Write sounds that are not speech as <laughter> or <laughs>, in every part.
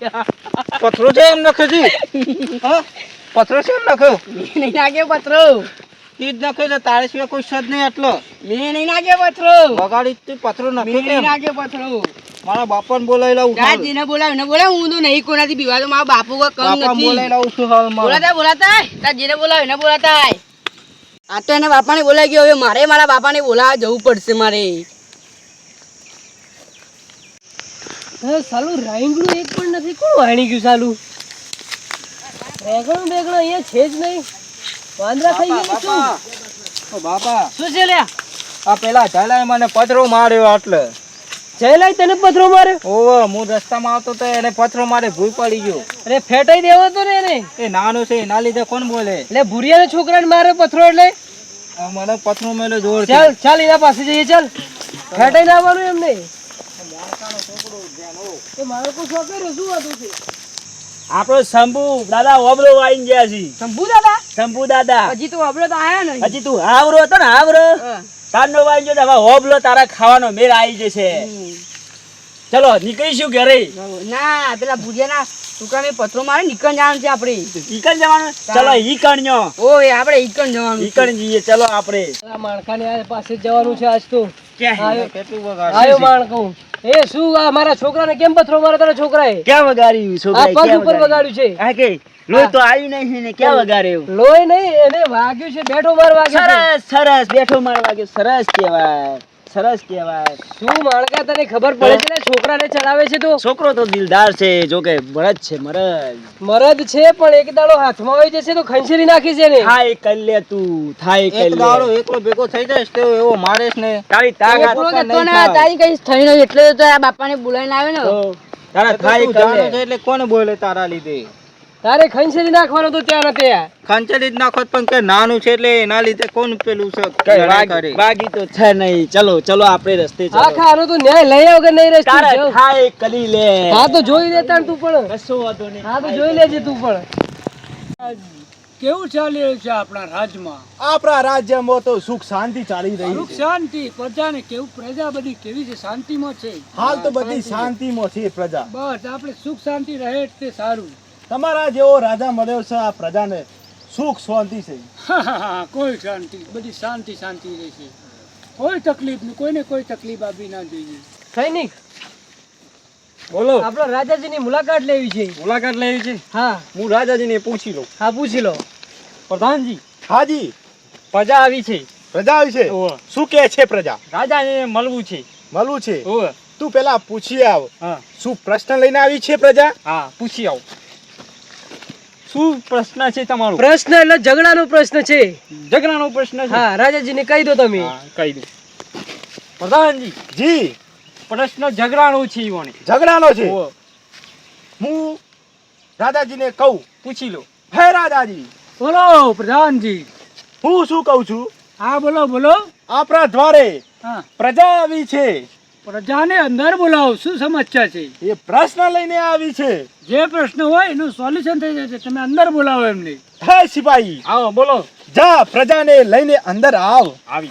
<laughs> પથરો છે એમ નખે જી <laughs> પથરો છે એમ નખે? મેં નહીં નાખ્યો પથરો. ઈ જ નખે છે તારે સિવાય કોઈ સદ નહીં એટલો મેં નહીં નાખ્યો પથરો. બગાડી તું પથરો મેં નખે નહીં નાખ્યો પથરો. મારા બાપાને બોલાવી લાવું દાદી ને બોલાવ એને બોલાવ હું તો નહીં કોનાથી બીવા તો મારા બાપુ કોઈ કમ નથી. બોલાવી લાવું છું હાલ બોલાતા બોલાતા દાદી ને બોલાવ એને બોલાતા. આ તો એના બાપાને બોલાવી ગયો હવે મારે મારા બાપાને બોલાવવા જવું પડશે મારે. સાલું રાઈંગણું એક પણ નથી. કોણ વાણી ગયું સાલું? રેગણું બેગણું અહીંયા છે જ નહીં. વાંદરા થઈ ગયા શું? ઓ બાપા. શું છે લ્યા? આ પેલા ઝાલાએ મને પથરો માર્યો એટલે જયલાય તને પથરો મારે ઓવે હું રસ્તામાં આવતો તો એને પથરો મારે ભૂલ પડી ગયો. અરે ફેટાઈ દેવો તો ને એને. એ નાનો છે એના લીધે કોણ બોલે? એટલે ભૂરિયાના છોકરાને મારે પથરો એટલે? આ મને પથરો મેલો જોર ચાલ ચાલ એના પાસે જઈએ ચાલ. ફેટાઈ ના આવવાનું એમ નહીં એ મારો કોઈ શોખ કર્યો શું હતું છે? આપણો શંભુ દાદા ઓબરો વાઈન ગયા છે. શંભુ દાદા? શંભુ દાદા. હજી તું ઓબરો તો આયા નહીં. હજી તું હાવરો હતો ને હાવરો. તારનો વાઈન ગયો હવે ઓબલો તારા ખાવાનો મેર આવી જશે. ચલો નીકળીશું ઘરે. ના પેલા ભુજિયાના સુકામે પથરો મારે નીકળ જવાનું છે આપણે. ઈકણ જવાનું? ચલો ઈકણ ન્યો ઓય આપણે ઈકણ જવાનું ઈકણ જઈએ ચલો આપણે. આ માણકાને પાસે જવાનું છે આજ તો. આયો. કેટલું બગાડ આયો માણકું. એ શું આ મારા છોકરાને કેમ પથરો મારે તારા છોકરાએ? ક્યાં વગાડ્યું આ છોકરાએ? પગ ઉપર વગાડ્યું? છે. હા કે લોહી તો આવ્યું નહીં ને ક્યાં વગાડ્યું લોહી નહીં એને વાગ્યું છે બેઠો માર વાગ્યો સરસ સરસ બેઠો માર વાગ્યો સરસ કહેવાય. સરસ કહેવાય. શું માણકા તને ખબર પડે છે ને? છોકરાને ચલાવે છે તો? છોકરો તો દિલદાર છે જો કે મરદ છે મરદ મરદ છે પણ એક દાડો હાથમાં આવી જશે તો ખંચેરી નાખી છે ને થાય કર લે તું થાય કર એક દાડો એકલો ભેગો થઈ જાય તો એવો મારે ને. તારી તાકાત પોતા ને તારી કઈ થઈ નહીં એટલે તો આ બાપાને બોલાવીને આવે ને. તારા થાય તું કર જાણે લે છે એટલે કોને બોલે તારા લીધે? તારે ખંચેરી નાખવાનો તો ત્યાં નથી આ. જ નાખો પણ કે નાનું છે એટલે એના લીધે કોણ પેલું છે? વાગી તો છે નહીં. ચલો ચલો આપણે રસ્તે ચલો. આખા આનો તો ન્યાય લઈ આવ કે નહીં રસ્તે? તારે થાય કરી લે. હા તો જોઈ લેતા તું પણ. કશો વાંધો નહીં. હા તો જોઈ લેજે તું પણ. કેવું ચાલી રહ્યું છે આપણા રાજ્યમાં? આપણા રાજ્યમાં તો સુખ શાંતિ ચાલી રહી સુખ શાંતિ પ્રજાને કેવું પ્રજા બધી કેવી છે? શાંતિમાં છે? હાલ તો બધી શાંતિમાં છે પ્રજા. બસ આપણે સુખ શાંતિ રહે તે સારું. તમારા જેવો રાજા મળ્યો છે આ પ્રજાને સુખ શાંતિ છે. કોઈ શાંતિ બધી શાંતિ શાંતિ રહેશે કોઈ તકલીફ નહીં કોઈને કોઈ તકલીફ આપી ના જોઈએ. સૈનિક બોલો. આપણા રાજાજીની મુલાકાત લેવી છે. મુલાકાત લેવી છે? હા. હું રાજાજીને પૂછી લઉં. હા પૂછી લો. પ્રધાનજી હાજી. પ્રજા આવી છે. પ્રજા આવી છે? શું કે છે પ્રજા? રાજાને મળવું છે. મળવું છે. તું પેલા પૂછી આવ. હા. શું પ્રશ્ન લઈને આવી છે પ્રજા? હા પૂછી આવો. શું પ્રશ્ન છે તમારો? પ્રશ્ન એટલે ઝઘડાનો પ્રશ્ન છે. ઝઘડાનો પ્રશ્ન છે? હા રાજાજીને કહી દો તમે. કહી દો પ્રધાનજી જી પ્રશ્ન ઝઘડાનો છે ઝઘડાનો છે. હું રાજાજીને કહું પૂછી લો. હે રાજાજી. બોલો પ્રધાનજી. હું શું કહું છું? હા બોલો બોલો. આપણા દ્વારે હા. પ્રજા આવી છે. પ્રજાને અંદર બોલાવો શું સમસ્યા છે? એ પ્રશ્ન લઈને આવી છે. જે પ્રશ્ન હોય એનું સોલ્યુશન થઈ જશે તમે અંદર બોલાવો એમને હે સિપાહી. આવો બોલો. જા પ્રજાને લઈને અંદર આવ. આવી.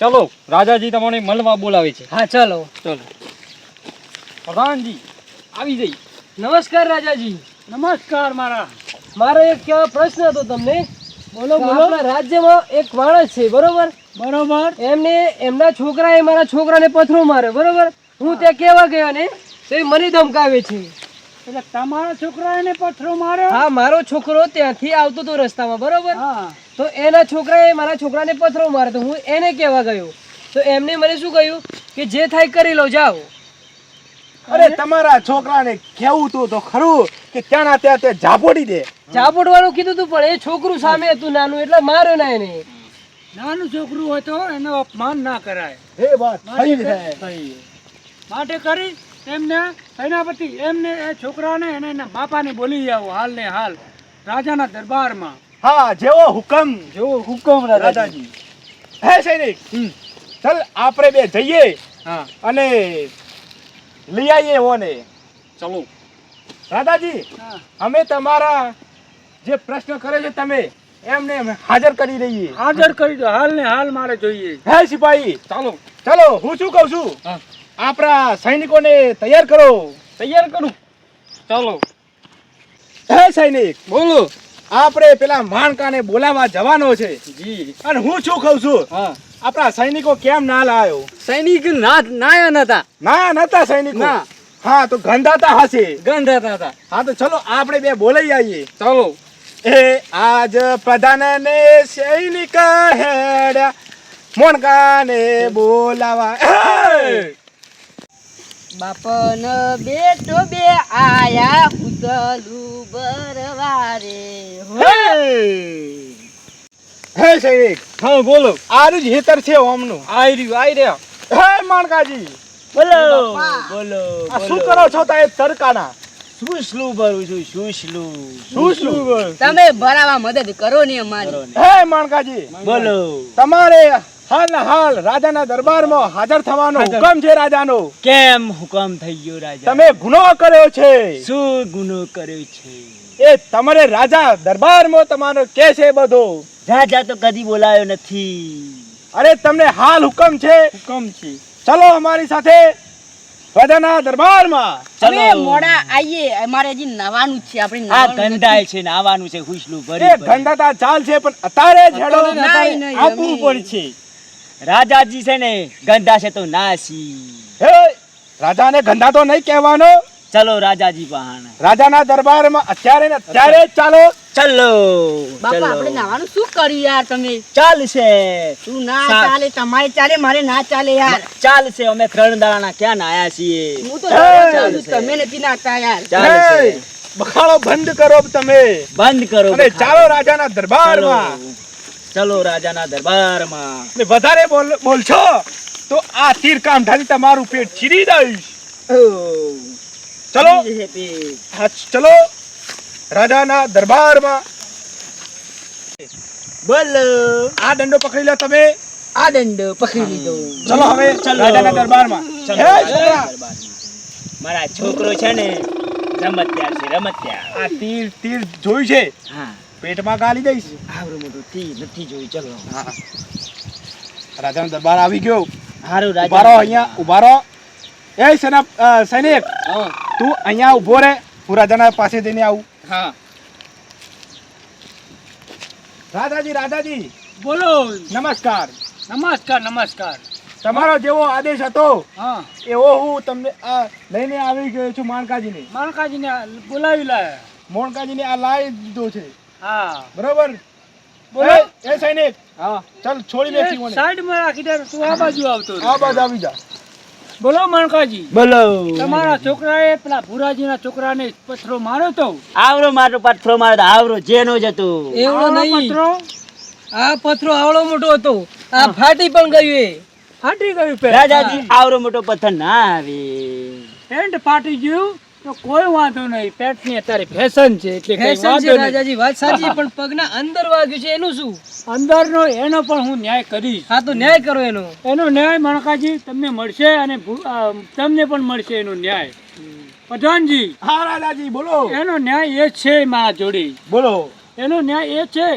ચલો રાજાજી તમને મળવા બોલાવે છે. હા ચાલો. ચલો. પ્રધાનજી આવી જઈ. નમસ્કાર રાજાજી. નમસ્કાર મારા મારો એક કેવા પ્રશ્ન હતો તમને. બોલો બોલો. રાજ્યમાં એક માણસ છે બરોબર? બરોબર. એમને એમના છોકરાએ મારા છોકરાને પથરો માર્યો બરોબર? હું ત્યાં કેવા ગયો ને તો મને ધમકાવે છે. એટલે તમારા છોકરા એને પથરો માર્યો? હા મારો છોકરો ત્યાંથી આવતો હતો રસ્તામાં બરોબર? તો એના છોકરાએ મારા છોકરાને પથરો માર્યો તો હું એને કેવા ગયો? તો એમને મને શું કહ્યું? કે જે થાય કરી લો જાઓ. અરે તમારા છોકરાને કેવું તું તો ખરું કે ત્યાંના ત્યાં તે ઝાપોડી દે? ઝાપોડવાનું કીધું તું પણ એ છોકરું સામે હતું નાનું એટલે માર્યો ના એને. નાનું છોકરું હોય તો એનો અપમાન ના કરાય. એ વાત માટે કરી એમને સેનાપતિ એમને એ છોકરાને અને એના બાપાને બોલી આવો હાલ ને હાલ રાજાના દરબારમાં. હા જેવો હુકમ. જેવો હુકમ રાજાજી. હે સૈનિક ચાલ આપણે બે જઈએ હા. અને લઈ આવીએ ઓને ચલો. રાધાજી હા. અમે તમારા જે પ્રશ્ન કરે છે તમે એમને હાજર કરી દઈએ. હાજર કરી દો. હાલ ને હાલ મારે જોઈએ. હે સિપાહી. ચાલો. ચાલો હું શું કહું છું? હા. આપણા સૈનિકોને તૈયાર કરો. તૈયાર કરું. ચાલો. હે સૈનિક બોલો. આપણે પેલા માણકાને બોલાવવા જવાનો છે. જી. અને હું શું કહું છું? હા. આપણા સૈનિકો કેમ ના લાયો? સૈનિક ના નાયા નતા. ના નતા સૈનિકો. ના. હા તો ગંધાતા હશે. ગંધાતા હતા. હા તો ચલો આપણે બે બોલાઈ આવીએ. ચાલો એ આજ પ્રધાન ને સૈનિક હેડ્યા મોણકાને બોલાવા! બાપન બેટો બે આયા ઉતલું બરવારે. હે સૈનિક હા બોલો. આરું જ હેતર છે ઓમનું આઈ રહ્યું આઈ રહ્યા. હે માણકાજી. બોલો આ શું કરો છો તા એ શું સ્લુ ભરું છું શું સ્લુ? શું સ્લુ? તમે ભરાવા મદદ કરો ને અમારી. હે માણકાજી. બોલો. તમારે હાલ હાલ રાજાના દરબારમાં હાજર થવાનો હુકમ છે રાજાનો. કેમ હુકમ થઈ ગયો રાજા? તમે ગુનો કર્યો છે. શું ગુનો કર્યો છે? એ તમારે રાજા દરબારમાં તમારો કે છે બધો? રાજા તો કદી બોલાયો નથી. અરે તમને હાલ હુકમ છે. હુકમ છે. ચલો અમારી સાથે રાજાના દરબારમાં. ચલો. મોડા આઈએ અમારે હજી નવાનું છે આપણે આ નવાનું છે નાવાનું છે હુસલું એ ભરી ભરી. ગંધાતા ચાલ છે પણ અત્યારે નહીં, આપવું પડશે. રાજાજી છે ને ગંધા છે તો નાસી. હે રાજાને ગંધા તો નહીં કહેવાનો? ચલો રાજાજી પહાણ રાજાના દરબારમાં અત્યારે ને અત્યારે ચાલો. ચલો બાપા આપણે નાવાનું શું કર્યું યાર તમે? ચાલશે. તું ના ચાલે તમારે ચાલે મારે ના ચાલે યાર. ચાલશે અમે ત્રણ દાડાના ક્યાં નાયા છીએ? હું તો ચાલુ તમે નથી નાતા યાર. ચાલશે. બખાડો બંધ કરો તમે. બંધ કરો અને. ચાલો રાજાના દરબારમાં. ચલો રાજાના દરબારમાં. ને વધારે બોલ બોલશો તો આ તીર કામ ઢાલી તમારું પેટ ચીરી દઈશ. ચલો. હા ચલો. રાજાના દરબારમાં. બોલો. આ દંડો પકડી લો તમે. આ દંડો પકડી લીધો. ચલો હવે ચલો. રાજાના દરબારમાં. મારા છોકરો છે ને રમત્યાર છે રમત્યાર આ તીર તીર જોયું છે? હા. પેટમાં ગાલી દઈશ. આવડું મોટું તી નથી જોયું ચલો હા. રાજાનો દરબાર આવી ગયો. હારું રાજા. ઉભારો અહીંયા ઉભારો એ સેના સૈનિક તું અહીંયા ઊભો રહે હું રાજાના પાસે જઈને આવું. હા. રાધાજી રાધાજી બોલો. નમસ્કાર. નમસ્કાર નમસ્કાર. તમારો જેવો આદેશ હતો હા. એવો હું તમને આ લઈને આવી ગયો છું માણકાજીને. માણકાજીને બોલાવી લાયા. મોણકાજીને આ લાવી દીધો છે. હા. બરોબર? બોલો. એ સૈનિક હા. ચાલ છોડી દે મને સાઈડમાં રાખી દે તું આ બાજુ આવતો આ બાજુ આવી જા. બોલો માણકાજી. બોલો. તમારા છોકરાએ પેલા ભુરાજીના છોકરાને પથરો માર્યો તો? આવરો મારો પથરો મારો આવરો જેનો જ હતો. એવડો નહીં. પથરો આ પથરો આવડો મોટો હતો. આ ફાટી પણ ગયું એ. ફાટી ગયું પેલા? રાજાજી આવરો મોટો પથ્થર ના આવે. એન્ડ ફાટી ગયું. તો કોઈ વાંધો નહીં પેન્ટની અત્યારે ફેશન છે એટલે ફેશન છે રાજાજી વાત સાચી પણ પગના અંદર વાગ્યું છે એનું શું? અંદરનો એનો પણ હું ન્યાય કરીશ. હા તો ન્યાય કરો એનો. એનો ન્યાય મણકાજી તમને મળશે અને તમને પણ મળશે એનો ન્યાય. પ્રધાનજી હા રાજાજી બોલો. એનો ન્યાય એ છે મારા જોડી. બોલો. એનો ન્યાય એ છે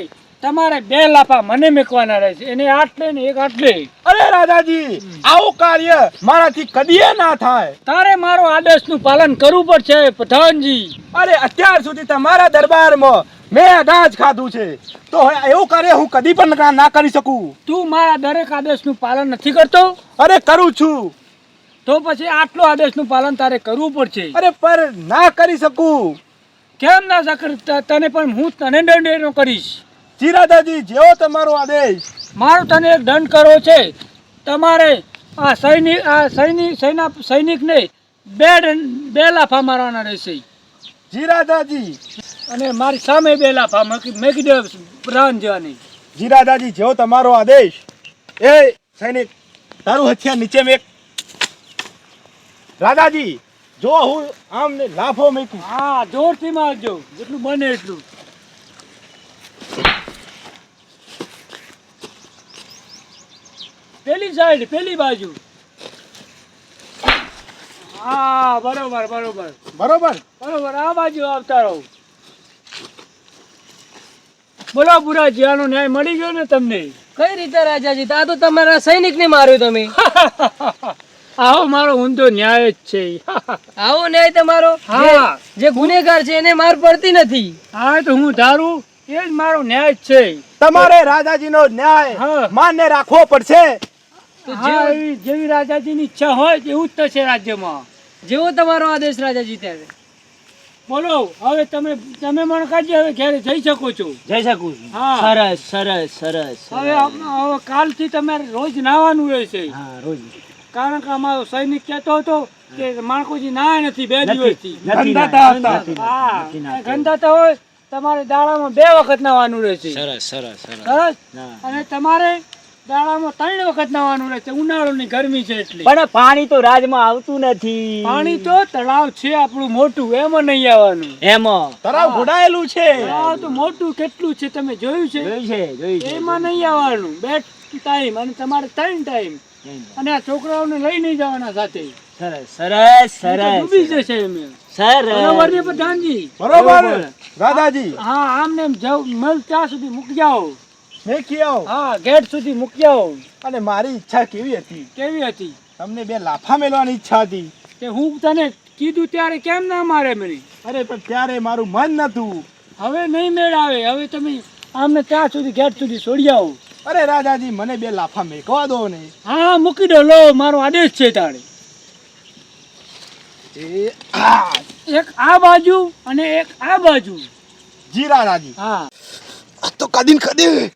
તમારે બે લાફા મને મેકવાના રહેશે એને આટલે ને એક આટલે અરે રાજાજી આવું કાર્ય મારાથી કદીએ ના થાય. તારે મારો આદેશનું પાલન કરવું પડશે પ્રધાનજી. અરે અત્યાર સુધી તમારા દરબારમાં મેં અનાજ ખાધું છે. તો એવું કાર્ય હું કદી પણ ના- કરી શકું. તું મારા દરેક આદેશનું પાલન નથી કરતો? અરે કરું છું. તો પછી આટલું આદેશનું પાલન તારે કરવું પડશે. અરે પર ના કરી શકું. કેમ ના તને પણ હું તને દંડ કરીશ. જી રાજાજી જેવો તમારો આદેશ. મારો તને એક દંડ કરવો છે. તમારે આ સૈનિક આ સૈનિક સૈના સૈનિકને બે બે લાફા મારવાના રહેશે. જી રાજાજી અને મારી સામે બે લાફા મેકી દે પ્રાણ જવાની. જી રાજાજી જેવો તમારો આદેશ. એ સૈનિક તારું હથિયાર નીચે મેક. રાધાજી જો હું આમ ને લાફો મેકું. હા જોરથી મારજો. જેટલું બને એટલું. પેલી સાઈડ પેલી બાજુ. હા બરોબર બરોબર. બરોબર? બરોબર આ બાજુ આવતા રહો બોલો પૂરા જીવાનો ન્યાય મળી ગયો ને તમને? કઈ રીતે રાજાજી? આ તો તમારા સૈનિક ને માર્યો તમે. <laughs> આવો મારો ઊંધો ન્યાય જ છે. <laughs> આવો ન્યાય તમારો. હા. જે- ગુનેગાર છે એને માર પડતી નથી. હા તો હું ધારું એ જ મારો ન્યાય જ છે. તમારે રાજાજીનો ન્યાય હા. માન્ય રાખવો પડશે. હા એવી જેવી રાજાજીની ઈચ્છા હોય એવું જ થશે રાજ્યમાં. જેવો તમારો આદેશ રાજાજી ત્યારે. બોલો હવે તમે તમે મને કાઢી હવે ઘેરે જઈ શકો છો. જઈ શકું છું. સરસ સરસ સરસ હવે હવે કાલથી તમારે રોજ નાવાનું રહેશે. હા રોજ. કારણ કે અમારો સૈનિક કહેતો હતો કે માણકોજી નાય નથી બે દિવસથી. નથી ગંધાતા હતા. ના, ના. ગંધાતા હોય તમારે દાડામાં બે વખત નાવાનું રહેશે. સરસ સરસ સરસ. સરસ? અને તમારે દાડામાં ત્રણ વખત નાવાનું રહેશે ઉનાળાની ગરમી છે એટલે. પણ પાણી તો રાજમાં આવતું નથી. પાણી તો તળાવ છે આપણું મોટું એમાં નહીં આવવાનું. એમાં. તળાવ ઘોડાયેલું છે. તળાવ તો મોટું કેટલું છે તમે જોયું છે? જોઈ છે જોઈ છે. એમાં નહીં આવવાનું. બે ટાઈમ અને તમારે ત્રણ ટાઈમ. અને આ છોકરાઓને લઈ નહીં જવાના સાથે. સરસ સરસ સરસ ડૂબી જશે એમ સરસ. બરોબર ને પ્રધાનજી બરોબર. રાધાજી. હા આમને એમ જાવ મલ ત્યાં સુધી મૂકી જાઓ. મેકી આવો. હા ગેટ સુધી મૂકી આવો. અને મારી ઈચ્છા કેવી હતી? કેવી હતી? તમને બે લાફા મેળવાની ઈચ્છા હતી. કે હું તને કીધું ત્યારે કેમ ના મારે મને અરે પણ ત્યારે મારું મન નતું. હવે નહીં મેળાવે. હવે તમે આમને ત્યાં સુધી ગેટ સુધી છોડી આવો. અરે રાજાજી મને બે લાફા મેકવા દો ને. હા મૂકી દો. લો મારો આદેશ છે તારે. એ એક આ બાજુ અને એક આ બાજુ. જી રાજાજી. હા. તો કદી ને કદી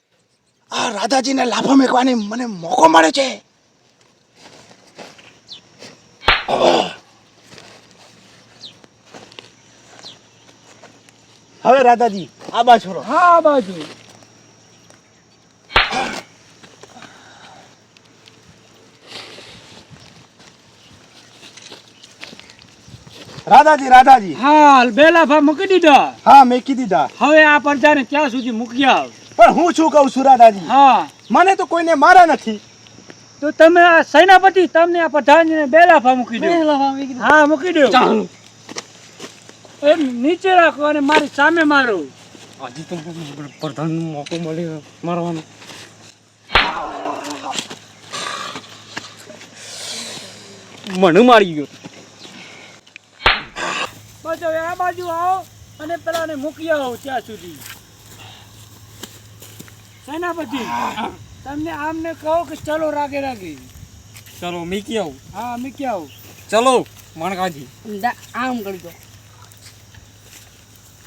આ રાધાજીને લાફા મેકવાની મને મોકો મળે છે. હવે રાધાજી આ બા છોડો હા આ બાજુ. રાધાજી રાધાજી. હા બે લાફા મૂકી દીધા. હા મેકી દીધા. હવે આ પરજાને ક્યાં સુધી મૂકી આવ? પણ હું શું કહું છું રાધાજી? હા. મને તો કોઈને મારા નથી. તો તમે આ સેનાપતિ તમને આ પ્રધાનજીને બે લાફા મૂકી દો હા મૂકી દો એ નીચે રાખો અને મારી સામે મારો. આજે તો પ્રધાન મોકો મળ્યો મારવાનો. મને મારી ગયો. બસ હવે આ બાજુ આવો અને પેલાને મૂકી આવો ત્યાં સુધી. સેનાપતિ. તમને આમને કહો કે ચલો રાગે રાગે. ચલો મીકી આવું. હા મીકી આવું. ચલો માણકાજી. આમ કરી દો.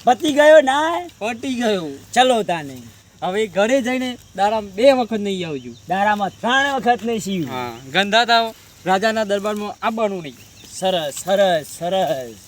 પતી ગયો ના પતી ગયો. ચલો તાને. હવે ઘરે જઈને દારામ બે વખત નહીં આવજો. દારામાં ત્રણ વખત નહીં સીવ. હા ગંધાતા રાજાના દરબારમાં આવવાનું નહીં. સરસ સરસ સરસ.